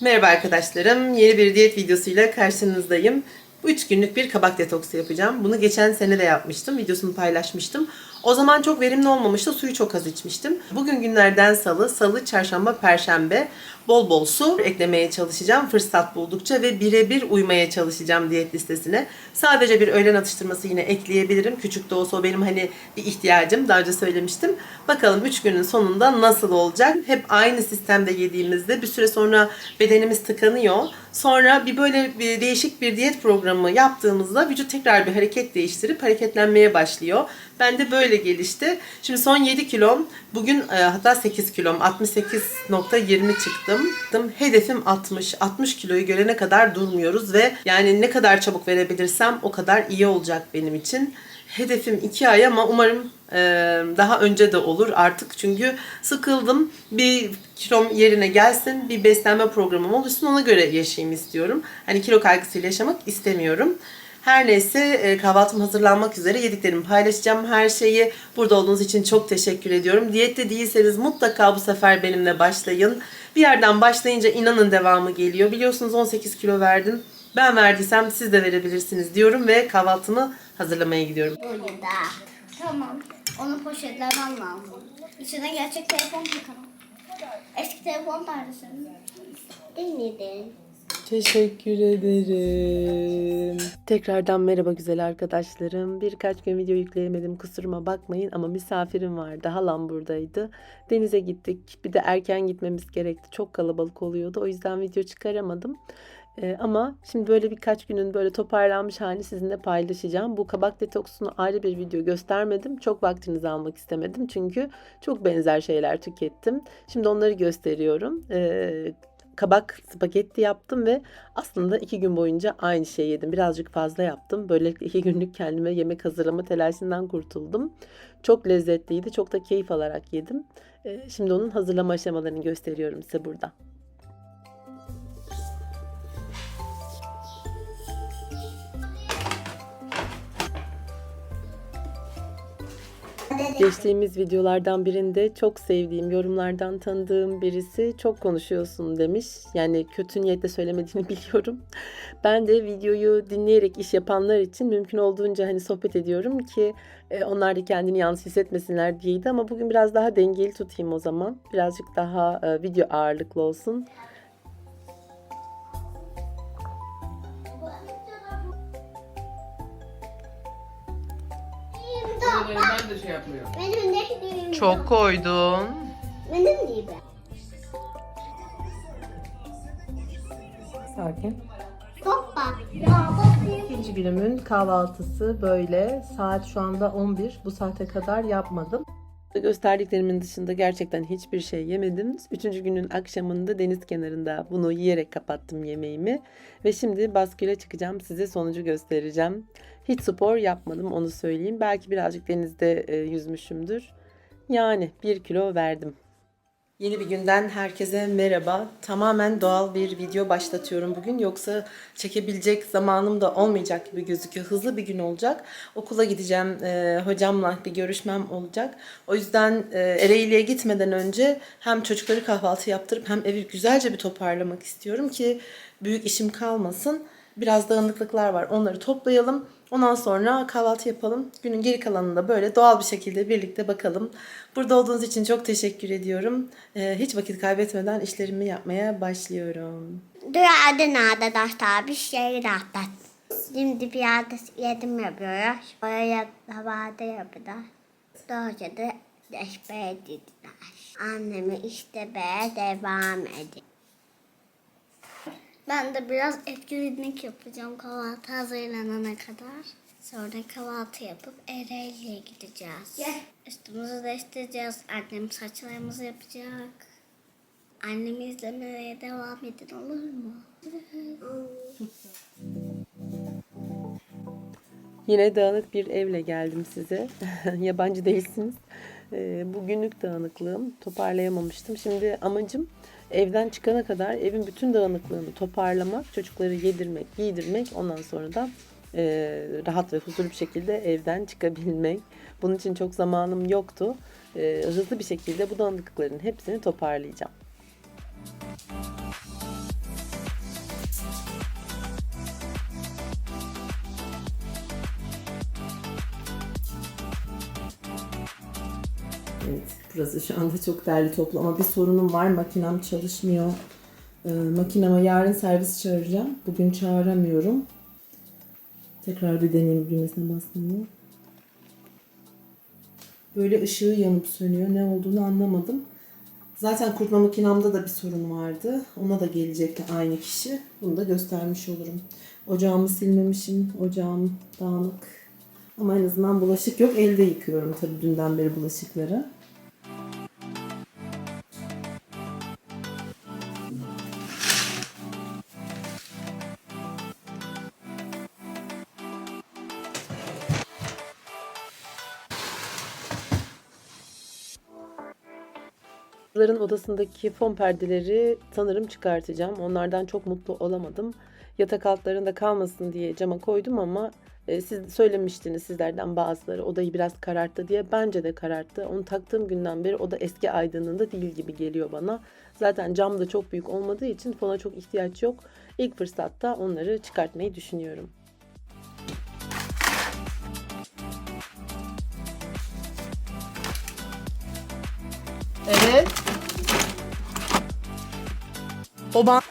Merhaba arkadaşlarım. Yeni bir diyet videosuyla karşınızdayım. 3 günlük bir kabak detoksu yapacağım. Bunu geçen sene de yapmıştım. Videosunu paylaşmıştım. O zaman çok verimli olmamıştı. Suyu çok az içmiştim. Bugün günlerden salı, salı, çarşamba, perşembe bol bol su eklemeye çalışacağım. Fırsat buldukça ve birebir uymaya çalışacağım diyet listesine. Sadece bir öğlen atıştırması yine ekleyebilirim. Küçük de olsa o benim hani bir ihtiyacım. Daha önce söylemiştim. Bakalım 3 günün sonunda nasıl olacak? Hep aynı sistemde yediğimizde bir süre sonra bedenimiz tıkanıyor. Sonra bir böyle bir değişik bir diyet programı yaptığımızda vücut tekrar bir hareket değiştirip hareketlenmeye başlıyor. Ben de böyle gelişti. Şimdi son 7 kilom. Bugün e, hatta 8 kilom. 68.20 çıktım. Hedefim 60. 60 kiloyu görene kadar durmuyoruz ve yani ne kadar çabuk verebilirsem o kadar iyi olacak benim için. Hedefim 2 ay ama umarım e, daha önce de olur artık. Çünkü sıkıldım. Bir kilom yerine gelsin. Bir beslenme programım oluşsun. Ona göre yaşayayım istiyorum. Hani kilo kaygısıyla yaşamak istemiyorum. Her neyse e, kahvaltım hazırlanmak üzere yediklerimi paylaşacağım her şeyi. Burada olduğunuz için çok teşekkür ediyorum. Diyette değilseniz mutlaka bu sefer benimle başlayın. Bir yerden başlayınca inanın devamı geliyor. Biliyorsunuz 18 kilo verdim. Ben verdiysem siz de verebilirsiniz diyorum ve kahvaltımı hazırlamaya gidiyorum. Burada. Tamam. Onu poşetlemem lazım. İçine gerçek telefon takalım. Eski telefon nerede senin? Dinledin. Teşekkür ederim. Tekrardan merhaba güzel arkadaşlarım. Birkaç gün video yükleyemedim kusuruma bakmayın ama misafirim vardı. Halam buradaydı. Denize gittik. Bir de erken gitmemiz gerekti. Çok kalabalık oluyordu. O yüzden video çıkaramadım. Ee, ama şimdi böyle birkaç günün böyle toparlanmış halini sizinle paylaşacağım. Bu kabak detoksunu ayrı bir video göstermedim. Çok vaktinizi almak istemedim. Çünkü çok benzer şeyler tükettim. Şimdi onları gösteriyorum. Ee, kabak spagetti yaptım ve aslında iki gün boyunca aynı şeyi yedim. Birazcık fazla yaptım. Böylelikle iki günlük kendime yemek hazırlama telaşından kurtuldum. Çok lezzetliydi. Çok da keyif alarak yedim. Ee, Şimdi onun hazırlama aşamalarını gösteriyorum size burada. Geçtiğimiz videolardan birinde çok sevdiğim, yorumlardan tanıdığım birisi çok konuşuyorsun demiş. Yani kötü niyetle söylemediğini biliyorum. Ben de videoyu dinleyerek iş yapanlar için mümkün olduğunca hani sohbet ediyorum ki e, onlar da kendini yalnız hissetmesinler diyeydi ama bugün biraz daha dengeli tutayım o zaman. Birazcık daha e, video ağırlıklı olsun. Ben de şey yapmıyorum. Benim ne diyeyim? Çok koydun. Benim değil be. Sakin. Hoppa. Ya bakayım. İkinci günümün kahvaltısı böyle. Saat şu anda 11. Bu saate kadar yapmadım. Gösterdiklerimin dışında gerçekten hiçbir şey yemedim. Üçüncü günün akşamında deniz kenarında bunu yiyerek kapattım yemeğimi. Ve şimdi basküle çıkacağım. Size sonucu göstereceğim. Hiç spor yapmadım onu söyleyeyim. Belki birazcık denizde e, yüzmüşümdür. Yani bir kilo verdim. Yeni bir günden herkese merhaba. Tamamen doğal bir video başlatıyorum bugün. Yoksa çekebilecek zamanım da olmayacak gibi gözüküyor. Hızlı bir gün olacak. Okula gideceğim. Ee, hocamla bir görüşmem olacak. O yüzden e, Ereğli'ye gitmeden önce hem çocukları kahvaltı yaptırıp hem evi güzelce bir toparlamak istiyorum ki büyük işim kalmasın. Biraz dağınıklıklar var. Onları toplayalım. Ondan sonra kahvaltı yapalım. Günün geri kalanında böyle doğal bir şekilde birlikte bakalım. Burada olduğunuz için çok teşekkür ediyorum. Ee, hiç vakit kaybetmeden işlerimi yapmaya başlıyorum. Duyardın arkadaşlar bir şey rahatlat. Şimdi bir yerde yedim yapıyoruz. Oraya havada yapıyorlar. Doğruca da deşbe dediler. Annemi işte be devam edin. Ben de biraz etkinlik yapacağım kahvaltı hazırlanana kadar. Sonra kahvaltı yapıp Ereğli'ye gideceğiz. Üstümüzü değiştireceğiz. Annem saçlarımızı yapacak. Annemi izlemeye devam edin olur mu? Yine dağınık bir evle geldim size. Yabancı değilsiniz. Ee, bu günlük dağınıklığım. Toparlayamamıştım. Şimdi amacım evden çıkana kadar evin bütün dağınıklığını toparlamak, çocukları yedirmek, giydirmek. Ondan sonra da e, rahat ve huzurlu bir şekilde evden çıkabilmek. Bunun için çok zamanım yoktu. E, hızlı bir şekilde bu dağınıklıkların hepsini toparlayacağım. Burası şu anda çok derli toplu ama bir sorunum var. Makinem çalışmıyor. Ee, makinama yarın servis çağıracağım. Bugün çağıramıyorum. Tekrar bir deneyim düğmesine basmıyor. Böyle ışığı yanıp sönüyor. Ne olduğunu anlamadım. Zaten kurutma makinamda da bir sorun vardı. Ona da gelecekti aynı kişi. Bunu da göstermiş olurum. Ocağımı silmemişim. Ocağım dağınık. Ama en azından bulaşık yok. Elde yıkıyorum tabii dünden beri bulaşıkları. Kızların odasındaki fon perdeleri sanırım çıkartacağım. Onlardan çok mutlu olamadım. Yatak altlarında kalmasın diye cama koydum ama e, siz söylemiştiniz sizlerden bazıları odayı biraz kararttı diye. Bence de kararttı. Onu taktığım günden beri oda eski aydınlığında değil gibi geliyor bana. Zaten cam da çok büyük olmadığı için fona çok ihtiyaç yok. İlk fırsatta onları çıkartmayı düşünüyorum. Evet. O ban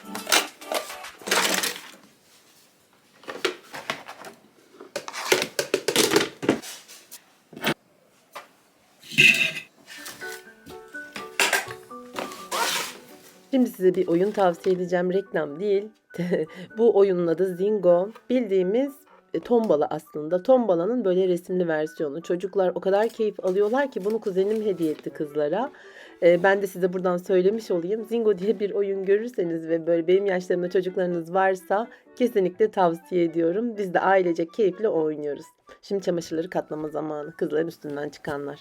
Şimdi size bir oyun tavsiye edeceğim. Reklam değil. Bu oyunun adı Zingo. Bildiğimiz tombala aslında. Tombalanın böyle resimli versiyonu. Çocuklar o kadar keyif alıyorlar ki bunu kuzenim hediye etti kızlara. E, ben de size buradan söylemiş olayım. Zingo diye bir oyun görürseniz ve böyle benim yaşlarımda çocuklarınız varsa kesinlikle tavsiye ediyorum. Biz de ailecek keyifle oynuyoruz. Şimdi çamaşırları katlama zamanı. Kızların üstünden çıkanlar.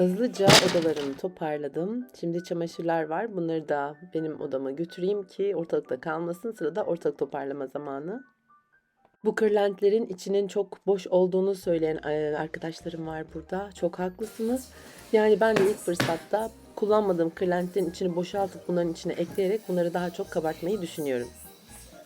Hızlıca odalarımı toparladım. Şimdi çamaşırlar var. Bunları da benim odama götüreyim ki ortalıkta kalmasın. Sırada ortalık toparlama zamanı. Bu kırlentlerin içinin çok boş olduğunu söyleyen e, arkadaşlarım var burada. Çok haklısınız. Yani ben de ilk fırsatta kullanmadığım kırlentlerin içini boşaltıp bunların içine ekleyerek bunları daha çok kabartmayı düşünüyorum.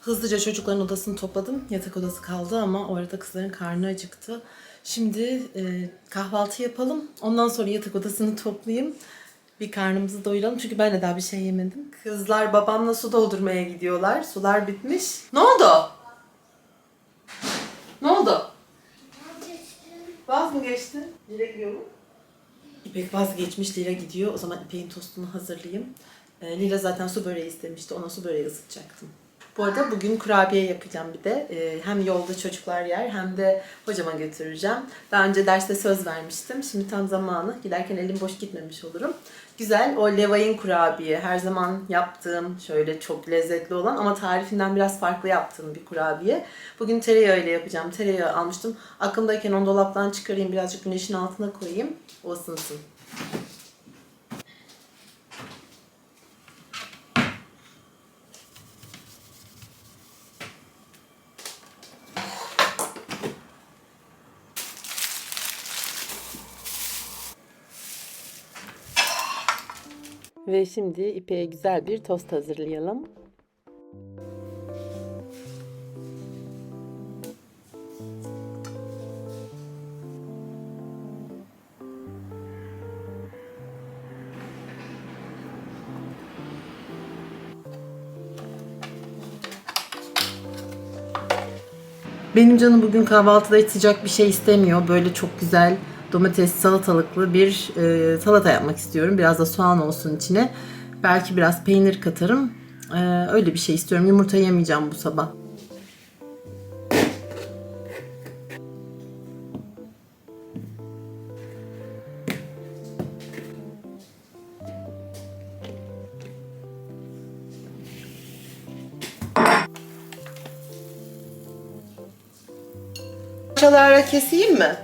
Hızlıca çocukların odasını topladım. Yatak odası kaldı ama o arada kızların karnı acıktı. Şimdi e, kahvaltı yapalım. Ondan sonra yatak odasını toplayayım. Bir karnımızı doyuralım çünkü ben de daha bir şey yemedim. Kızlar babamla su doldurmaya gidiyorlar. Sular bitmiş. Ne oldu? Ne oldu? Vaz mı geçti? Lira gidiyor mu? İpek vazgeçmiş, Lira gidiyor. O zaman İpek'in tostunu hazırlayayım. E, Lira zaten su böreği istemişti. Ona su böreği ısıtacaktım. Bu arada bugün kurabiye yapacağım bir de. Ee, hem yolda çocuklar yer hem de hocama götüreceğim. Daha önce derste söz vermiştim. Şimdi tam zamanı. Giderken elim boş gitmemiş olurum. Güzel o Levay'ın kurabiye. Her zaman yaptığım şöyle çok lezzetli olan ama tarifinden biraz farklı yaptığım bir kurabiye. Bugün tereyağı ile yapacağım. Tereyağı almıştım. Aklımdayken onu dolaptan çıkarayım. Birazcık güneşin altına koyayım. O ısınsın. Ve şimdi İpek'e güzel bir tost hazırlayalım. Benim canım bugün kahvaltıda hiç sıcak bir şey istemiyor. Böyle çok güzel domates salatalıklı bir e, salata yapmak istiyorum. Biraz da soğan olsun içine. Belki biraz peynir katarım. E, öyle bir şey istiyorum. Yumurta yemeyeceğim bu sabah. Parçalara keseyim mi?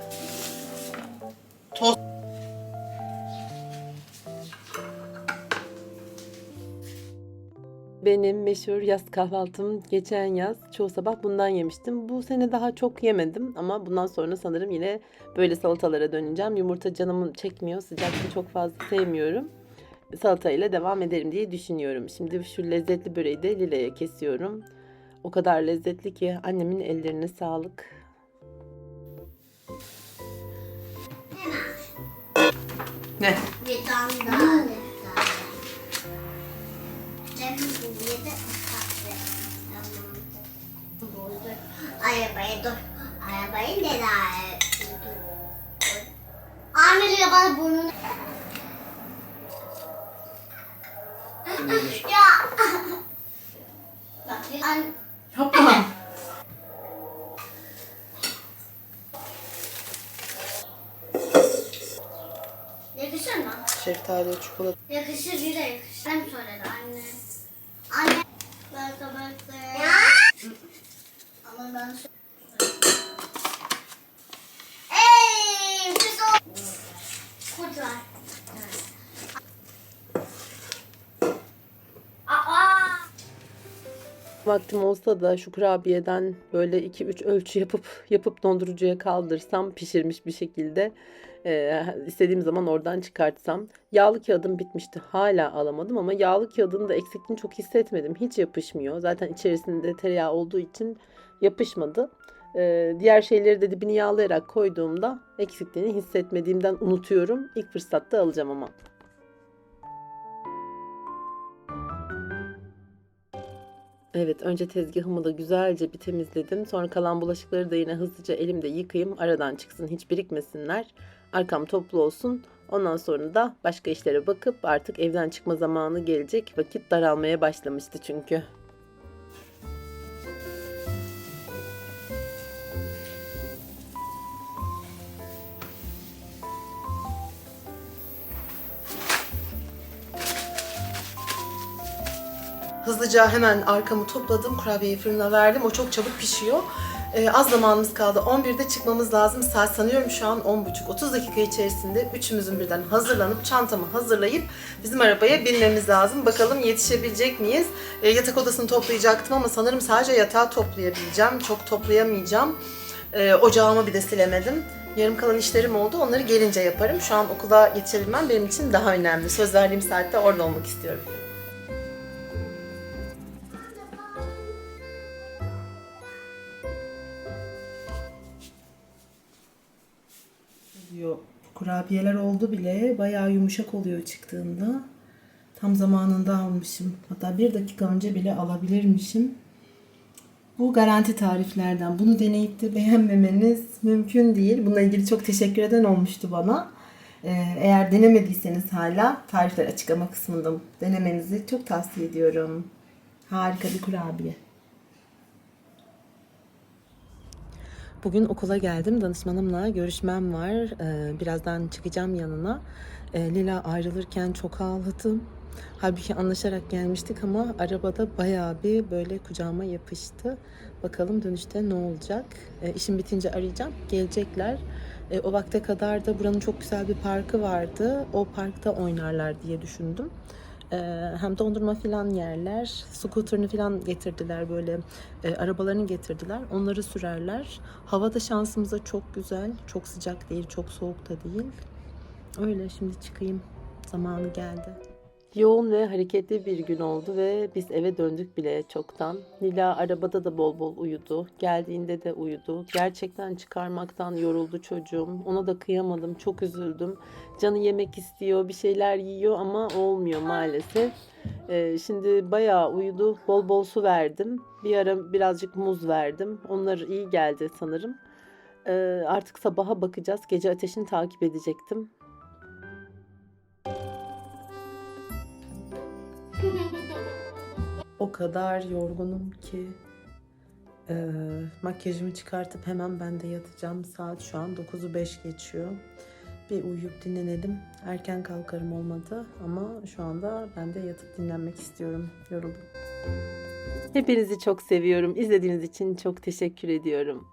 Benim meşhur yaz kahvaltım geçen yaz çoğu sabah bundan yemiştim. Bu sene daha çok yemedim ama bundan sonra sanırım yine böyle salatalara döneceğim. Yumurta canımın çekmiyor. Sıcaklığı çok fazla sevmiyorum. Salata ile devam ederim diye düşünüyorum. Şimdi şu lezzetli böreği de Lile'ye kesiyorum. O kadar lezzetli ki annemin ellerine sağlık. Ne? Bir tane daha Cem yedi ıslattı. Tamam. Dur. Arabayı dur. Arabayı nereye? Ya bana burnunu... ya. Bak, an... Yapma. Yakışır mı? Şeftali, çikolata. Yakışır bir de yakışır. Annem söyledi anne. Anne. Ben tabakta. Ya. Ama ben Ey, pis ol. Kurt var. Vaktim olsa da şu kurabiyeden böyle 2-3 ölçü yapıp yapıp dondurucuya kaldırsam pişirmiş bir şekilde e, istediğim zaman oradan çıkartsam. Yağlı kağıdım bitmişti. Hala alamadım ama yağlı kağıdın da eksikliğini çok hissetmedim. Hiç yapışmıyor. Zaten içerisinde tereyağı olduğu için yapışmadı. E, diğer şeyleri de dibini yağlayarak koyduğumda eksikliğini hissetmediğimden unutuyorum. İlk fırsatta alacağım ama. Evet, önce tezgahımı da güzelce bir temizledim. Sonra kalan bulaşıkları da yine hızlıca elimde yıkayayım. Aradan çıksın, hiç birikmesinler. Arkam toplu olsun. Ondan sonra da başka işlere bakıp artık evden çıkma zamanı gelecek. Vakit daralmaya başlamıştı çünkü. Hızlıca hemen arkamı topladım. Kurabiyeyi fırına verdim. O çok çabuk pişiyor. Ee, az zamanımız kaldı. 11'de çıkmamız lazım. Saat sanıyorum şu an 10.30-30 dakika içerisinde üçümüzün birden hazırlanıp çantamı hazırlayıp bizim arabaya binmemiz lazım. Bakalım yetişebilecek miyiz? Ee, yatak odasını toplayacaktım ama sanırım sadece yatağı toplayabileceğim. Çok toplayamayacağım. Ee, ocağımı bir de silemedim. Yarım kalan işlerim oldu. Onları gelince yaparım. Şu an okula yetişebilmem benim için daha önemli. Söz verdiğim saatte orada olmak istiyorum. Diyor. Kurabiyeler oldu bile. Bayağı yumuşak oluyor çıktığında. Tam zamanında almışım. Hatta bir dakika önce bile alabilirmişim. Bu garanti tariflerden. Bunu deneyip de beğenmemeniz mümkün değil. Bununla ilgili çok teşekkür eden olmuştu bana. Ee, eğer denemediyseniz hala tarifler açıklama kısmında denemenizi çok tavsiye ediyorum. Harika bir kurabiye. Bugün okula geldim. Danışmanımla görüşmem var. Ee, birazdan çıkacağım yanına. Ee, Lila ayrılırken çok ağladım. Halbuki anlaşarak gelmiştik ama arabada bayağı bir böyle kucağıma yapıştı. Bakalım dönüşte ne olacak? Ee, işim bitince arayacağım. Gelecekler. O vakte kadar da buranın çok güzel bir parkı vardı. O parkta oynarlar diye düşündüm. Ee, hem dondurma filan yerler. Scooter'ını filan getirdiler böyle. e, arabalarını getirdiler. Onları sürerler. Hava da şansımıza çok güzel. Çok sıcak değil, çok soğuk da değil. Öyle şimdi çıkayım. Zamanı geldi. Yoğun ve hareketli bir gün oldu ve biz eve döndük bile çoktan. Nila arabada da bol bol uyudu. Geldiğinde de uyudu. Gerçekten çıkarmaktan yoruldu çocuğum. Ona da kıyamadım. Çok üzüldüm. Canı yemek istiyor, bir şeyler yiyor ama olmuyor maalesef. Ee, şimdi bayağı uyudu. Bol bol su verdim. Bir ara birazcık muz verdim. Onlar iyi geldi sanırım. Ee, artık sabaha bakacağız. Gece ateşini takip edecektim. O kadar yorgunum ki eee, makyajımı çıkartıp hemen ben de yatacağım. Saat şu an 9'u 5 geçiyor. Bir uyuyup dinlenelim. Erken kalkarım olmadı ama şu anda ben de yatıp dinlenmek istiyorum. Yoruldum. Hepinizi çok seviyorum. İzlediğiniz için çok teşekkür ediyorum.